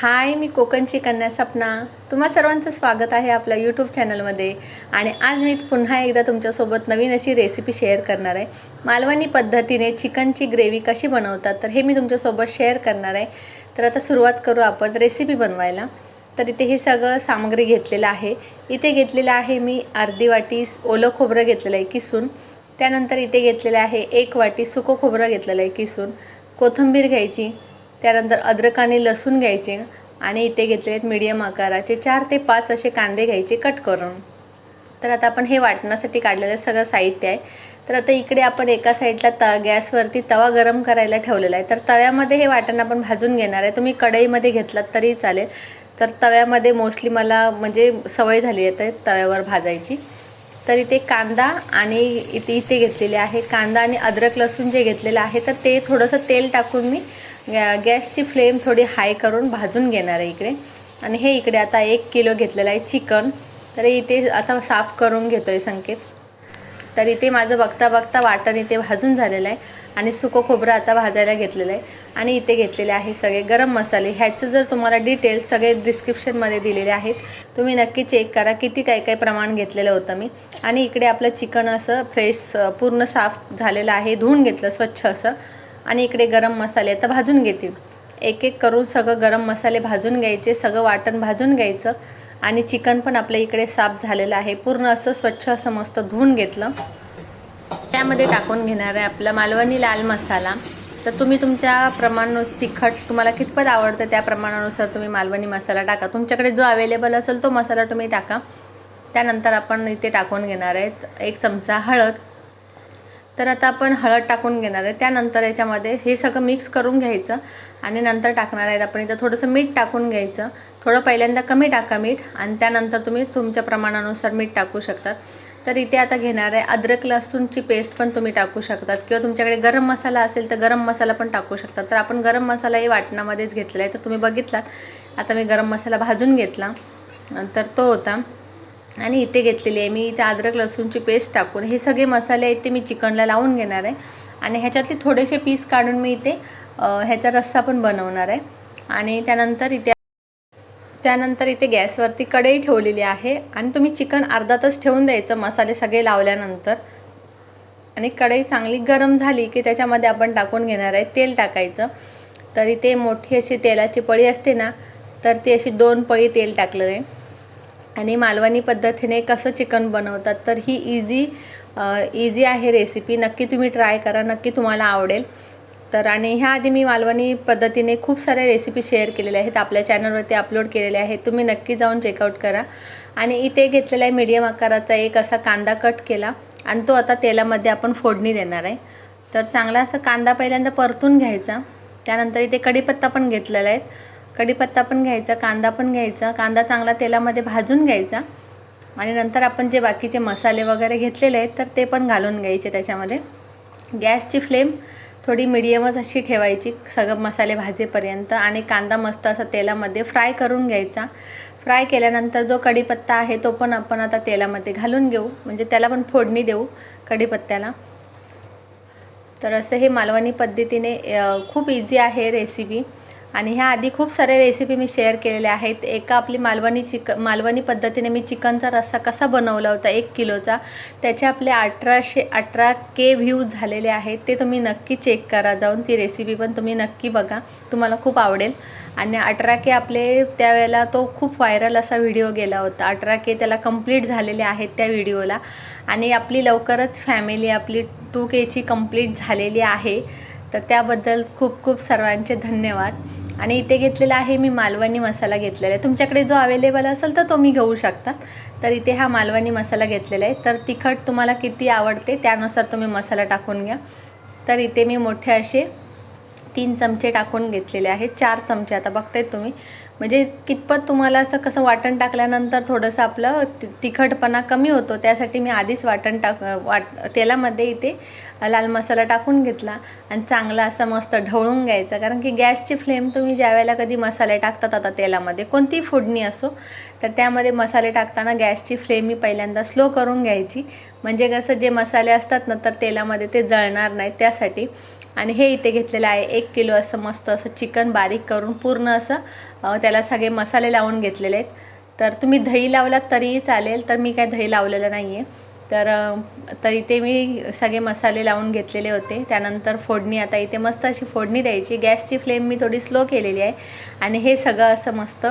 हाय मी कोकणची कन्या सपना. तुम्हा सर्वांचं स्वागत आहे आपल्या यूट्यूब चॅनलमध्ये आणि आज मी पुन्हा एकदा तुमच्यासोबत नवीन अशी रेसिपी शेअर करणार आहे. मालवणी पद्धतीने चिकनची ग्रेव्ही कशी बनवतात तर हे मी तुमच्यासोबत शेअर करणार आहे. तर आता सुरुवात करू आपण रेसिपी बनवायला. तर इथे हे सगळं सामग्री घेतलेलं आहे. इथे घेतलेलं आहे मी अर्धी वाटी ओलं खोबरं घेतलेलं आहे किसून. त्यानंतर इथे घेतलेलं आहे एक वाटी सुकं खोबरं घेतलेलं आहे किसून. कोथिंबीर घ्यायची. त्यानंतर अद्रक आणि लसूण घ्यायचे आणि इथे घेतले आहेत मीडियम आकाराचे. चार ते पाच असे कांदे घ्यायचे कट करून. तर आता आपण हे वाटण्यासाठी काढलेलं सगळं साहित्य आहे. तर आता इकडे आपण एका साईडला त गॅसवरती तवा गरम करायला ठेवलेला आहे. तर तव्यामध्ये हे वाटण आपण भाजून घेणार आहे. तुम्ही कढईमध्ये घेतलात तरी चालेल. तर तव्यामध्ये मोस्टली मला म्हणजे सवय झाली आहे तव्यावर भाजायची. तर इथे कांदा आणि इथे इथे घेतलेले आहे. कांदा आणि अद्रक लसूण जे घेतलेलं आहे तर ते थोडंसं तेल टाकून मी गॅसची फ्लेम थोडी हाय करून भाजून घेणार आहे इकडे. आणि हे इकडे आता एक किलो घेतलेलं आहे चिकन. तर इथे आता साफ करून घेतो आहे संकेत. तर इथे माझं बघता बघता वाटण इथे भाजून झालेलं आहे. आणि सुकं खोबरं आता भाजायला घेतलेलं आहे. आणि इथे घेतलेले आहे सगळे गरम मसाले. ह्याचं जर तुम्हाला डिटेल्स सगळे डिस्क्रिप्शनमध्ये दिलेले आहेत तुम्ही नक्की चेक करा. किती काय काय प्रमाण घेतलेलं होतं मी. आणि इकडे आपलं चिकन असं फ्रेश पूर्ण साफ झालेलं आहे. धुवून घेतलं स्वच्छ असं. आणि इकडे गरम मसाले आता भाजून घेतील. एक एक करून सगळं गरम मसाले भाजून घ्यायचे सगळं वाटण भाजून घ्यायचं आणि चिकन पण आपल्या इकडे साफ झालेलं आहे. पूर्ण असं स्वच्छ असं मस्त धुवून घेतलं. त्यामध्ये टाकून घेणार आहे आपला मालवणी लाल मसाला. तर तुम्ही तुमच्या प्रमाण तिखट तुम्हाला कितपत आवडतं त्या प्रमाणानुसार तुम्ही मालवणी मसाला टाका. तुमच्याकडे जो अवेलेबल असेल तो मसाला तुम्ही टाका. त्यानंतर आपण इथे टाकून घेणार आहेत एक चमचा हळद. तर आता आपण हळद टाकून घेणार आहे. त्यानंतर याच्यामध्ये हे सगळं मिक्स करून घ्यायचं आणि नंतर टाकणार आहेत आपण. इथं थोडंसं मीठ टाकून घ्यायचं. थोडं पहिल्यांदा कमी टाका मीठ आणि त्यानंतर तुम्ही तुमच्या प्रमाणानुसार मीठ टाकू शकतात तर इथे आता घेणार आहे अद्रक लसूणची पेस्ट पण तुम्ही टाकू शकतात. किंवा तुमच्याकडे गरम मसाला असेल तर गरम मसाला पण टाकू शकतात. तर आपण गरम मसालाही वाटणामध्येच घेतलेला आहे. तर तुम्ही बघितलात. आता मी गरम मसाला भाजून घेतला. तर तो होता. आणि इथे घेतलेली आहे. मी इथे अद्रक लसूणची पेस्ट टाकून हे सगळे मसाले आहेत ते मी चिकनला लावून घेणार आहे. आणि ह्याच्यातले थोडेसे पीस काढून मी इथे ह्याचा रस्सा पण बनवणार आहे. आणि त्यानंतर इथे त्यानंतर इथे गॅसवरती कढई ठेवलेली आहे. आणि तुम्ही चिकन अर्धा तास ठेवून द्यायचं मसाले सगळे लावल्यानंतर. आणि कढई चांगली गरम झाली की त्याच्यामध्ये आपण टाकून घेणार आहे तेल टाकायचं. तर इथे मोठी अशी तेलाची पळी असते ना तर ती अशी दोन पळी तेल टाकलं आहे. आणि मालवणी पद्धतीने कसं चिकन बनवतात तर ही इझी इझी आहे रेसिपी नक्की तुम्ही ट्राय करा नक्की तुम्हाला आवडेल. तर आणि ह्या आधी मी मालवणी पद्धतीने खूप साऱ्या रेसिपी शेअर केलेल्या आहेत आपल्या चॅनलवरती अपलोड केलेल्या आहेत. तुम्ही नक्की जाऊन चेकआउट करा. आणि इथे घेतलेला आहे मीडियम आकाराचा एक असा कांदा कट केला आणि तो आता तेलामध्ये आपण फोडणी देणार आहे. तर चांगला असा कांदा पहिल्यांदा परतून घ्यायचा. त्यानंतर इथे कढीपत्ता पण घेतलेला आहे. कढीपत्ता पण घ्यायचा कांदा पण घ्यायचा कांदा चांगला तेलामध्ये भाजून घ्यायचा. आणि नंतर आपण जे बाकीचे मसाले वगैरे घेतलेले आहेत तर ते पण घालून घ्यायचे त्याच्यामध्ये. गॅसची फ्लेम थोडी मिडियमच अशी ठेवायची सगळं मसाले भाजेपर्यंत. आणि कांदा मस्त असा तेलामध्ये फ्राय करून घ्यायचा. फ्राय केल्यानंतर जो कढीपत्ता आहे तो पण आपण आता तेलामध्ये घालून घेऊ. म्हणजे त्याला पण फोडणी देऊ कढीपत्त्याला. तर असं हे मालवणी पद्धतीने खूप इझी आहे रेसिपी आणि ह्या आधी खूप साऱ्या रेसिपी मी शेअर केलेल्या आहेत. एका आपली मालवणी चिक मालवणी पद्धतीने मी चिकनचा रस्सा कसा बनवला होता एक किलोचा त्याचे आपले अठराशे अठरा के व्ह्यूज झालेले आहेत. ते तुम्ही नक्की चेक करा जाऊन. ती रेसिपी पण तुम्ही नक्की बघा. तुम्हाला खूप आवडेल. आणि अठरा के आपले त्यावेळेला तो खूप व्हायरल असा व्हिडिओ गेला होता. अठरा के त्याला कंप्लीट झालेले आहेत त्या व्हिडिओला आणि आपली लवकरच फॅमिली आपली टू केची कंप्लीट झालेली आहे. तर त्याबद्दल खूप खूप सर्वांचे धन्यवाद. आणि इथे घेतलेला आहे मी मालवणी मसाला घेतलेला आहे. तुमच्याकडे जो अवेलेबल असेल तर तो मी घेऊ शकतात. तर इथे हा मालवणी मसाला घेतलेला आहे. तर तिखट तुम्हाला किती आवडते त्यानुसार तुम्ही मसाला टाकून घ्या. तर इथे मी मोठे असे तीन चमचे टाकून घेतलेले आहेत. चार चमचे आता बघतायत तुम्ही. म्हणजे कितपत तुम्हाला असं कसं वाटण टाकल्यानंतर थोडंसं आपलं तिखटपणा कमी होतो. त्यासाठी मी आधीच वाटण टाक वाट तेलामध्ये इथे लाल मसाला टाकून घेतला आणि चांगला असा मस्त ढवळून घ्यायचा. कारण की गॅसची फ्लेम तुम्ही ज्या वेळेला कधी मसाले टाकतात आता तेलामध्ये कोणतीही फोडणी असो तर त्यामध्ये मसाले टाकताना गॅसची फ्लेम मी पहिल्यांदा स्लो करून घ्यायची. म्हणजे कसं जे मसाले असतात ना तर तेलामध्ये ते जळणार नाही त्यासाठी. आणि हे इथे घेतलेलं आहे एक किलो असं मस्त असं चिकन बारीक करून पूर्ण असं त्याला सगळे मसाले लावून घेतलेले आहेत. तर तुम्ही दही लावलात तरीही चालेल तर मी काय दही लावलेलं नाही आहे तर तर इथे मी सगळे मसाले लावून घेतलेले होते. त्यानंतर फोडणी आता इथे मस्त अशी फोडणी द्यायची. गॅसची फ्लेम मी थोडी स्लो केलेली आहे. आणि हे सगळं असं मस्त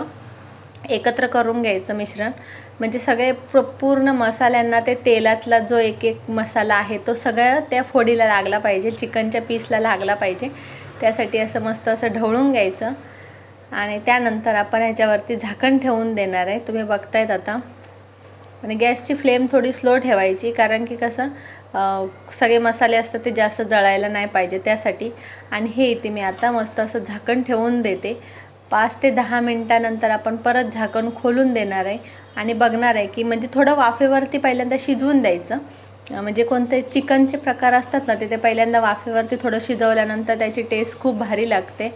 एकत्र करून घ्यायचं मिश्रण. म्हणजे सगळे प्र पूर्ण मसाल्यांना ते तेलातला जो एक एक मसाला आहे तो सगळं त्या फोडीला लागला पाहिजे. चिकनच्या पीसला लागला पाहिजे. त्यासाठी असं मस्त असं ढवळून घ्यायचं. आणि त्यानंतर आपण ह्याच्यावरती झाकण ठेवून देणार आहे. तुम्ही बघतायत आता. आणि गॅसची फ्लेम थोडी स्लो ठेवायची कारण की कसं सगळे मसाले असतात ते जास्त जळायला नाही पाहिजे त्यासाठी. आणि हे इथे मी आता मस्त असं झाकण ठेवून देते. पाच ते दहा मिनटानंतर आपण परत झाकण खोलून देणार आहे. आणि बघणार आहे की म्हणजे थोडं वाफेवरती पहिल्यांदा शिजवून द्यायचं. म्हणजे कोणते चिकनचे प्रकार असतात ना ते ते पहिल्यांदा वाफेवरती थोडं शिजवल्यानंतर त्याची टेस्ट खूप भारी लागते.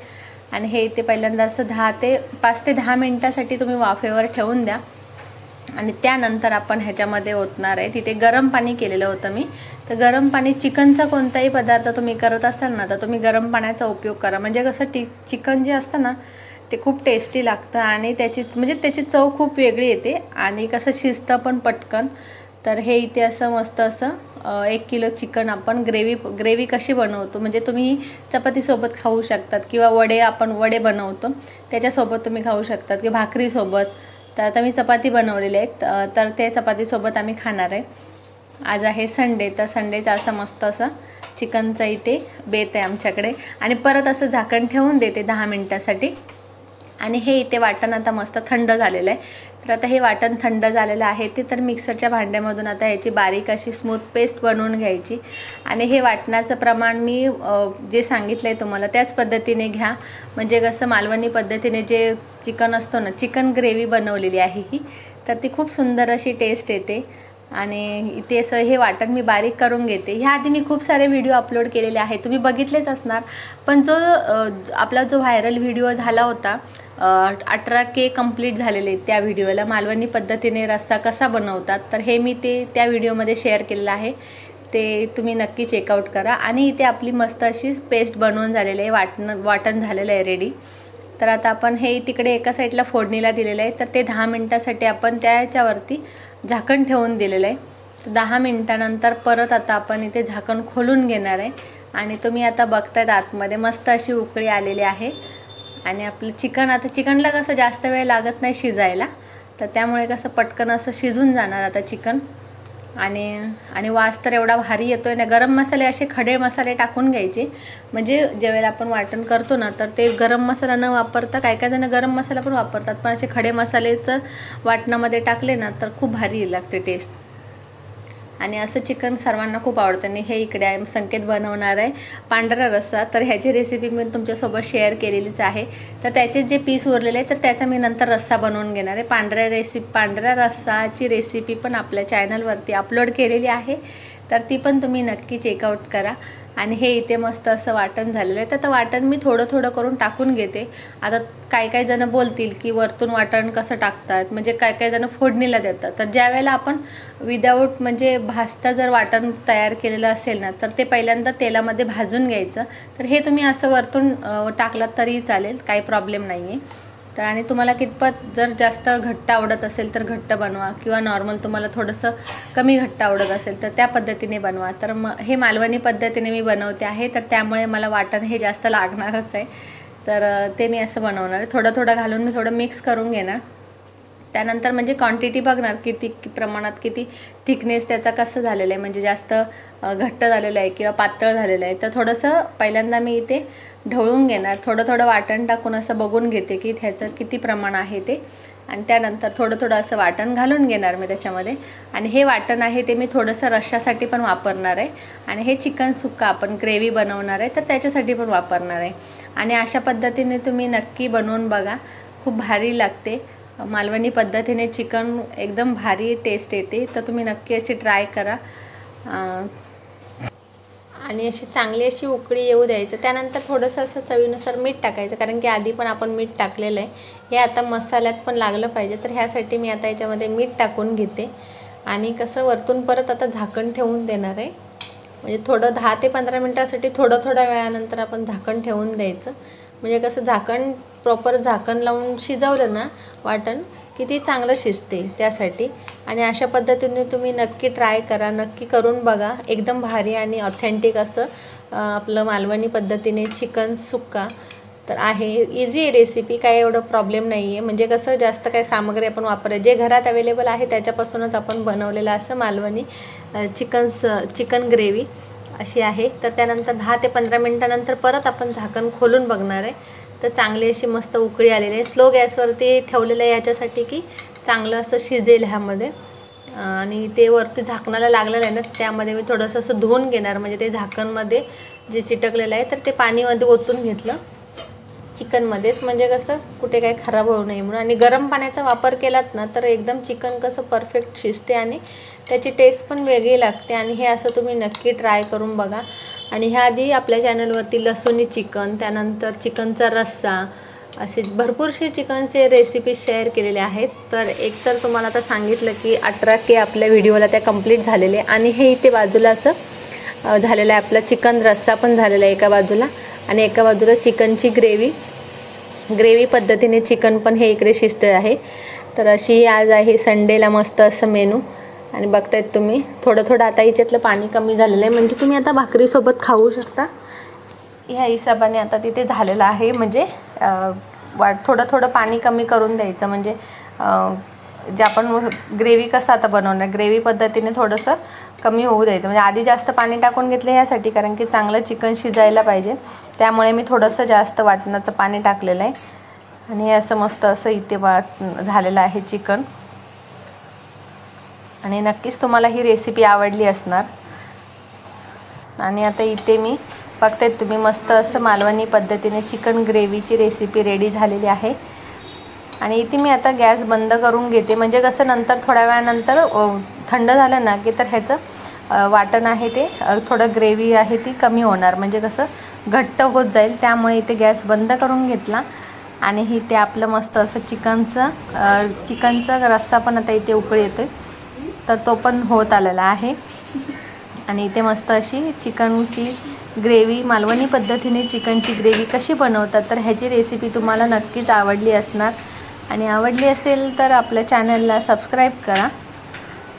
आणि हे इथे पहिल्यांदा असं दहा ते पाच ते दहा मिनटासाठी तुम्ही वाफेवर ठेवून द्या. आणि त्यानंतर आपण ह्याच्यामध्ये ओतणार आहे. तिथे गरम पाणी केलेलं होतं मी. तर गरम पाणी चिकनचा कोणताही पदार्थ तुम्ही करत असाल ना तर तुम्ही गरम पाण्याचा उपयोग करा. म्हणजे कसं टी चिकन जे असतं ना ते खूप टेस्टी लागतं आणि त्याची म्हणजे त्याची चव खूप वेगळी येते. आणि कसं शिजतं पण पटकन. तर हे इथे असं मस्त असं एक किलो चिकन आपण ग्रेव्ही ग्रेव्ही कशी बनवतो? म्हणजे तुम्ही चपातीसोबत खाऊ शकतात किंवा वडे आपण वडे बनवतो. त्याच्यासोबत तुम्ही खाऊ शकतात की भाकरीसोबत. तर आता मी चपाती बनवलेली आहेत. तर ते चपातीसोबत आम्ही खाणार आहे. आज आहे संडे तर संडेचा असं मस्त असं चिकनचं इथे बेत आहे आमच्याकडे. आणि परत असं झाकण ठेवून देते दहा मिनटासाठी. आणि हे इथे वाटण आता मस्त थंड झालेलं आहे. तर आता हे वाटण थंड झालेलं आहे ते तर मिक्सरच्या भांड्यामधून आता ह्याची बारीक अशी स्मूथ पेस्ट बनवून घ्यायची. आणि हे वाटणाचं प्रमाण मी जे सांगितलं आहे तुम्हाला त्याच पद्धतीने घ्या. म्हणजे कसं मालवणी पद्धतीने जे चिकन असतो ना चिकन ग्रेव्ही बनवलेली आहे ही तर ती खूप सुंदर अशी टेस्ट येते. आणि इथे असं हे वाटण मी बारीक करून घेते. ह्या आधी मी खूप सारे व्हिडिओ अपलोड केलेले आहे तुम्ही बघितलेच असणार. पण जो आपला जो व्हायरल व्हिडिओ झाला होता अठरा के कंप्लीट झालेले आहेत त्या व्हिडिओला मालवणी पद्धतीने रस्सा कसा बनवतात तर हे मी ते त्या व्हिडिओमध्ये शेअर केलेलं आहे. ते तुम्ही नक्की चेकआउट करा. आणि इथे आपली मस्त अशी पेस्ट बनवून झालेली आहे वाटण वाटण झालेलं आहे रेडी तर आता आपण हे तिकडे एका साईडला फोडणीला दिलेलं आहे. तर ते दहा मिनटासाठी आपण त्याच्यावरती झाकण ठेवून दिलेलं आहे. तर दहा मिनटानंतर परत आता आपण इथे झाकण खोलून घेणार आहे. आणि तुम्ही आता बघतायत आतमध्ये मस्त अशी उकळी आलेली आहे. आणि आपलं चिकन आता चिकनला कसं जास्त वेळ लागत नाही शिजायला तर त्यामुळे कसं पटकन असं शिजून जाणार आता चिकन. आणि आणि वास तर एवढा भारी येतो आहे ना गरम मसाले असे खडे मसाले टाकून घ्यायचे. म्हणजे ज्यावेळेला आपण वाटण करतो ना तर ते गरम मसाला न वापरता काय काय जण गरम मसाला पण वापरतात पण असे खडे मसाले जर वाटणामध्ये टाकले ना तर खूप भारी लागते टेस्ट आणि असं चिकन सर्वांना खूप आवडतं. आणि हे इकडे आहे संकेत बनवणार आहे. पांढरा रस्सा. तर ह्याची रेसिपी मी तुमच्यासोबत शेअर केलेलीच आहे. तर त्याचे जे पीस उरलेले आहे तर त्याचा मी नंतर रस्सा बनवून घेणार आहे. पांढऱ्या रेसिपी पांढऱ्या रस्साची रेसिपी पण आपल्या चॅनलवरती अपलोड केलेली आहे. तर ती पण तुम्ही नक्की चेकआउट करा. आणि हे इथे मस्त असं वाटण झालेलं आहे. तर आता वाटण मी थोडं थोडं करून टाकून घेते. आता काय काय जणं बोलतील की वरतून वाटण कसं टाकतात? म्हणजे काय काय जणं फोडणीला देतात. तर ज्या वेळेला आपण विदाऊट म्हणजे भाजता जर वाटण तयार केलेलं असेल ना तर ते पहिल्यांदा तेलामध्ये भाजून घ्यायचं. तर हे तुम्ही असं वरतून टाकलात तरीही चालेल. काही प्रॉब्लेम नाही आहे तर आणि तुम्हाला कितपत जर जास्त घट्ट आवडत असेल तर घट्ट बनवा किंवा नॉर्मल तुम्हाला थोडंसं कमी घट्ट आवडत असेल तर त्या पद्धतीने बनवा. तर मग हे मालवणी पद्धतीने मी बनवते आहे तर त्यामुळे मला वाटण हे जास्त लागणारच आहे. तर ते मी असं बनवणार आहे. थोडं थोडं घालून मी थोडं मिक्स करून घेणार. त्यानंतर म्हणजे क्वांटिटी बघणार किती प्रमाणात किती थिकनेस त्याचा कसं झालेलं आहे. म्हणजे जास्त घट्ट झालेलं आहे किंवा पातळ झालेलं आहे. तर थोडंसं पहिल्यांदा मी इथे ढवळून घेणार. थोडं थोडं वाटण टाकून असं बघून घेते की ह्याचं किती प्रमाण आहे ते. आणि त्यानंतर थोडं थोडं असं वाटण घालून घेणार मी त्याच्यामध्ये. आणि हे वाटण आहे ते मी थोडंसं रश्शासाठी पण वापरणार आहे. आणि हे चिकन सुक्का आपण ग्रेव्ही बनवणार आहे तर त्याच्यासाठी पण वापरणार आहे. आणि अशा पद्धतीने तुम्ही नक्की बनवून बघा. खूप भारी लागते. मालवणी पद्धतीने चिकन एकदम भारी टेस्ट येते तर तुम्ही नक्की अशी ट्राय करा. आणि अशी चांगली अशी उकळी येऊ द्यायचं. त्यानंतर थोडंसं असं चवीनुसार मीठ टाकायचं कारण की आधी पण आपण मीठ टाकलेलं आहे. हे आता मसाल्यात पण लागलं पाहिजे तर ह्यासाठी मी आता याच्यामध्ये मीठ टाकून घेते. आणि कसं वरतून परत आता झाकण ठेवून देणार आहे. म्हणजे थोडं दहा ते पंधरा मिनटासाठी थोडं थोड्या वेळानंतर आपण झाकण ठेवून द्यायचं. म्हणजे कसं झाकण प्रॉपर झाकण लावून शिजवलं ना वाटण की ती चांगलं शिजते त्यासाठी. आणि अशा पद्धतीने तुम्ही नक्की ट्राय करा नक्की करून बघा. एकदम भारी आणि ऑथेंटिक असं आपलं मालवणी पद्धतीने चिकन सुक्का. तर आहे इझी आहे रेसिपी काय एवढं प्रॉब्लेम नाही आहे म्हणजे कसं जास्त काय सामग्री आपण वापर जे घरात अवेलेबल आहे त्याच्यापासूनच आपण बनवलेलं असं मालवणी चिकन चिकन ग्रेव्ही अशी आहे. तर त्यानंतर दहा ते पंधरा मिनटानंतर परत आपण झाकण खोलून बघणार आहे. तर चांगली अशी मस्त उकळी आलेली आहे. स्लो गॅसवरती ठेवलेलं आहे याच्यासाठी की चांगलं असं शिजेल ह्यामध्ये. आणि ते वरती झाकणाला लागलेलं आहे ना त्यामध्ये मी थोडंसं असं धुवून घेणार. म्हणजे ते झाकणमध्ये जे चिटकलेलं आहे तर ते पाणीमध्ये ओतून घेतलं. चिकनमध्येच. म्हणजे कसं कुठे काही खराब होऊ नये म्हणून. आणि गरम पाण्याचा वापर केलात ना तर एकदम चिकन कसं परफेक्ट शिजते आणि त्याची टेस्ट पण वेगळी लागते. आणि हे असं तुम्ही नक्की ट्राय करून बघा. आणि ह्या आधी आपल्या चॅनलवरती लसुणी चिकन त्यानंतर चिकनचा रस्सा असे भरपूरसे चिकनचे रेसिपी शेअर केलेले आहेत. तर एक तर तुम्हाला आता सांगितलं की अठरा के आपल्या व्हिडिओला त्या कंप्लीट झालेले आणि हे इथे बाजूला असं झालेलं आहे. आपला चिकन रस्सा पण झालेला आहे एका बाजूला. आणि एका बाजूला चिकनची ग्रेव्ही ग्रेव्ही पद्धतीने चिकन पण हे इकडे शिजतं आहे. तर अशी आज आहे संडेला मस्त असं मेनू आणि बघतायत तुम्ही. थोडं थोडं आता याच्यातलं पाणी कमी झालेलं आहे. म्हणजे तुम्ही आता भाकरीसोबत खाऊ शकता. ह्या हिशोबाने आता तिथे झालेलं आहे. म्हणजे वाट थोडं थोडं पाणी कमी करून द्यायचं. म्हणजे जे आपण ग्रेव्ही कसं आता बनवणार ग्रेव्ही पद्धतीने थोडंसं कमी होऊ द्यायचं. म्हणजे आधी जास्त पाणी टाकून घेतलं ह्यासाठी कारण की चांगलं चिकन शिजायला पाहिजे. त्यामुळे मी थोडंसं जास्त वाटणाचं पाणी टाकलेलं आहे. आणि हे असं मस्त असं इथे वाट झालेलं आहे चिकन. आणि नक्कीच तुम्हाला ही रेसिपी आवडली असणार. आणि आता इथे मी फक्त तुम्ही मस्त असं मालवणी पद्धतीने चिकन ग्रेव्हीची रेसिपी रेडी झालेली आहे. आणि इथे मी आता गॅस बंद करून घेते. म्हणजे कसं नंतर थोड्या वेळानंतर थंड झालं ना की तर ह्याचं वाटण आहे ते थोडं ग्रेव्ही आहे ती कमी होणार. म्हणजे कसं घट्ट होत जाईल त्यामुळे इथे गॅस बंद करून घेतला. आणि इथे आपलं मस्त असं चिकनचं चिकनचा रस्सा पण आता इथे उकळी येतोय. तर तो पण होत आलेला आहे. आणि इथे मस्त अशी चिकनची ग्रेव्ही मालवणी पद्धतीने चिकनची ग्रेव्ही कशी बनवतात तर ह्याची रेसिपी तुम्हाला नक्कीच आवडली असणार. आणि आवडली असेल तर आपल्या चॅनलला सबस्क्राईब करा.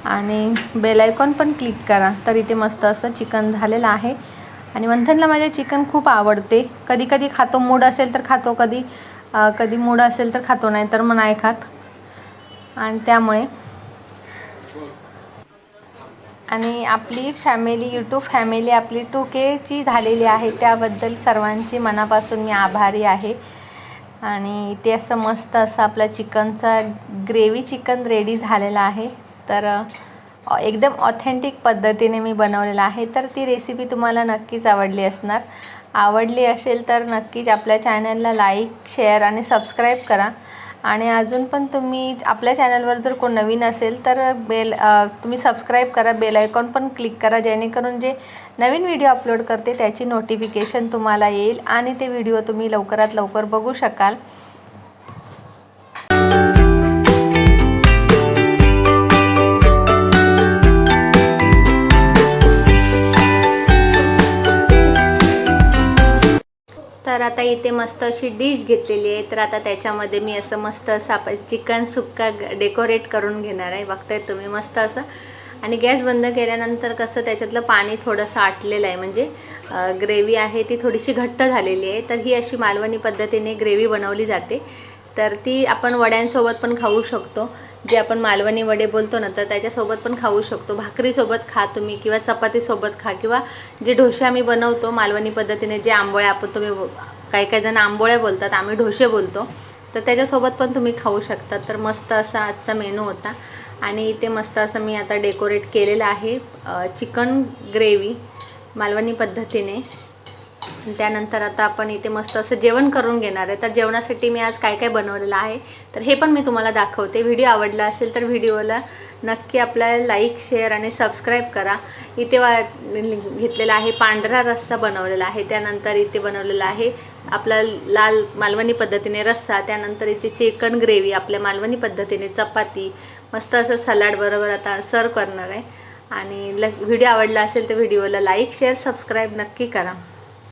आणि बेलायकॉन पण क्लिक करा. तर इथे मस्त असं चिकन झालेलं आहे. आणि मंथनला माझे चिकन खूप आवडते. कधी कधी खातो मूड असेल तर खातो. कधी कधी मूड असेल तर खातो नाही तर मग नाही खात. आणि त्यामुळे आणि आपली फॅमिली यूट्यूब फॅमिली आपली टू केची झालेली आहे त्याबद्दल सर्वांची मनापासून मी आभारी आहे. आणि ते असं मस्त असं आपला चिकनचा ग्रेव्ही चिकन रेडी झालेला आहे. तर एकदम ऑथेंटिक पद्धतीने मी बनवलेलं आहे. तर ती रेसिपी तुम्हाला नक्कीच आवडली असणार. आवडली असेल तर नक्कीच आपल्या चॅनलला लाईक शेअर आणि सबस्क्राईब करा. आणि अजून पण तुम्ही आपल्या चॅनलवर जर कोण नवीन असेल तर बेल तुम्ही सबस्क्राईब करा बेल आयकॉन पण क्लिक करा जेणेकरून जे नवीन व्हिडिओ अपलोड करते त्याची नोटिफिकेशन तुम्हाला येईल आणि ते व्हिडिओ तुम्ही लवकरात लवकर बघू शकाल. आता इथे मस्त अशी डिश घेतलेली आहे. तर आता त्याच्यामध्ये मी असं मस्त असं आपण चिकन सुक्का डेकोरेट करून घेणार आहे. बघताय तुम्ही मस्त असं. आणि गॅस बंद केल्यानंतर कसं त्याच्यातलं पाणी थोडंसं आटलेलं आहे. म्हणजे ग्रेव्ही आहे ती थोडीशी घट्ट झालेली आहे. तर ही अशी मालवणी पद्धतीने ग्रेव्ही बनवली जाते. तर ती आपण वड्यांसोबत पण खाऊ शकतो. जे आपण मालवणी वडे बोलतो ना तर त्याच्यासोबत पण खाऊ शकतो. भाकरीसोबत खा तुम्ही किंवा चपातीसोबत खा किंवा जे ढोसे आम्ही बनवतो मालवणी पद्धतीने जे आंबोळ्या आपण तुम्ही काही काही जण आंबोळ्या बोलतात आम्ही ढोसे बोलतो. तर त्याच्यासोबत पण तुम्ही खाऊ शकता. तर मस्त असा आजचा मेनू होता. आणि इथे मस्त असं मी आता डेकोरेट केलेलं आहे चिकन ग्रेव्ही मालवणी पद्धतीने. त्यानंतर आता आपण इथे मस्त असं जेवण करून घेणार आहे. तर जेवणासाठी मी आज काय काय बनवलेलं आहे तर हे पण मी तुम्हाला दाखवते. व्हिडिओ आवडला असेल तर व्हिडिओला नक्की आपल्या लाईक शेअर आणि सबस्क्राईब करा. इथे वा घेतलेला आहे पांढरा रस्सा बनवलेला आहे. त्यानंतर इथे बनवलेला आहे आपला लाल मालवणी पद्धतीने रस्सा त्यानंतर इथे चिकन ग्रेव्ही आपल्या मालवणी पद्धतीने चपाती मस्त असं सलाड बरोबर आता सर्व करणार आहे. आणि ल व्हिडिओ आवडला असेल तर व्हिडिओला लाईक शेअर सबस्क्राईब नक्की करा.